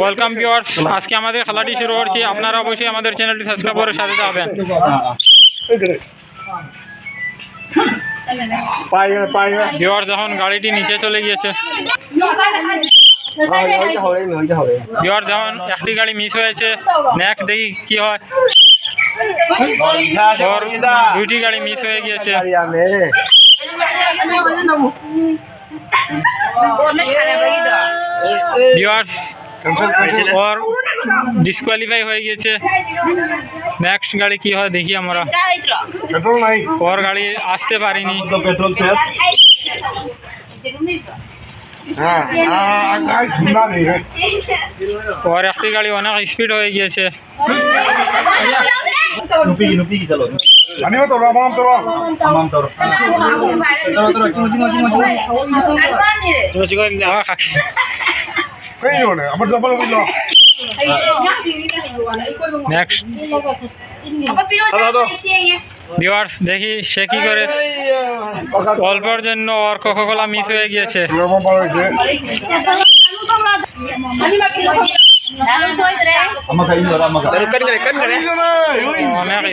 Welcome viewers আজকে আমাদের খেলাটি শুরু করছি। আপনারা অবশ্যই আমাদের চ্যানেলটি সাবস্ক্রাইব করে সাথে হবেন ভিউয়ার্স যখন গাড়িটি নিচে চলে গিয়েছে। ভিউয়ার্স যখন একটি গাড়ি মিস হয়েছে। নেক্সট দেখি কি হয়। দুইটি গাড়ি মিস হয়ে গিয়েছে। ভিউয়ার্স ওর ডিসকোয়ালিফাই হয়ে গিয়েছে। নেক্সট গাড়ি কি হয় দেখি আমরা। পেট্রোল নাই। ওর গাড়ি আসতে পারিনি। তো পেট্রোল শেষ। হ্যাঁ আহ, গাড়ি ঠান্ডা নেই হ্যাঁ। ওর একটি দেখি সে কি করে। অল্পের জন্য ওর কোকোকোলা মিস হয়ে গিয়েছে।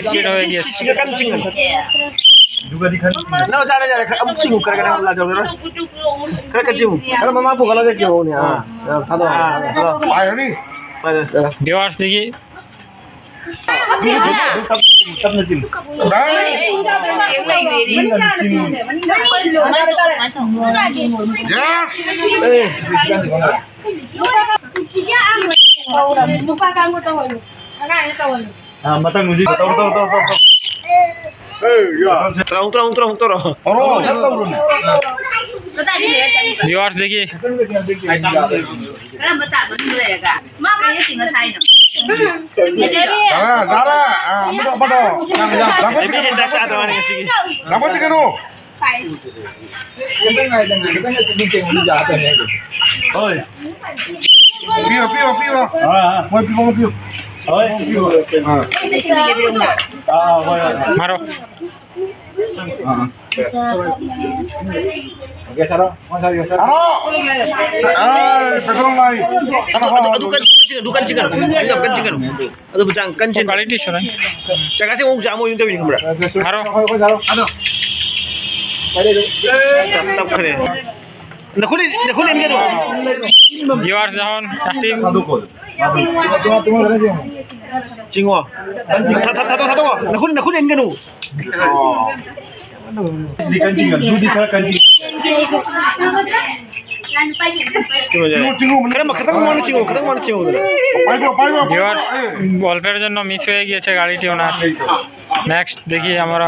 স্পিড হয়ে গিয়েছে। juga di kan nah cara cara kan kamu cium kerja kan Allah jauh terus kerja cium kalau mama aku kalau kerja cium ya satu ayo nih dewas lagi Yes. Mata muzik, tahu tahu tahu tahu. उतरा उतरा उतरा उतरा viewers देखिए Pio, pio, pio. Ah, ah. Pio, pio, pio. મારો Oke, Saro. Mas Saro. Saro. Ay, pegang lagi. Aduh, kan kencing, aduh kencing kan. Enggak kencing kan. Aduh, becang kencing. Kali di sana. Saya kasih mau jamu itu bingung berapa. Saro. Aduh. Tadi itu. Cakap keren. দেখুন দেখুন এমনি viewers যখন চাকরি চিংও দেখুন দেখুন এমনি কেন অল্পের জন্য মিস হয়ে গিয়েছে গাড়িটি ওনার। নেক্সট দেখি আমরা।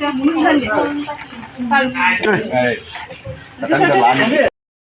পাঙ্গা পাঙ্গা পাঙ্গা ভিউয়ার্স যখন অল্পের জন্য ए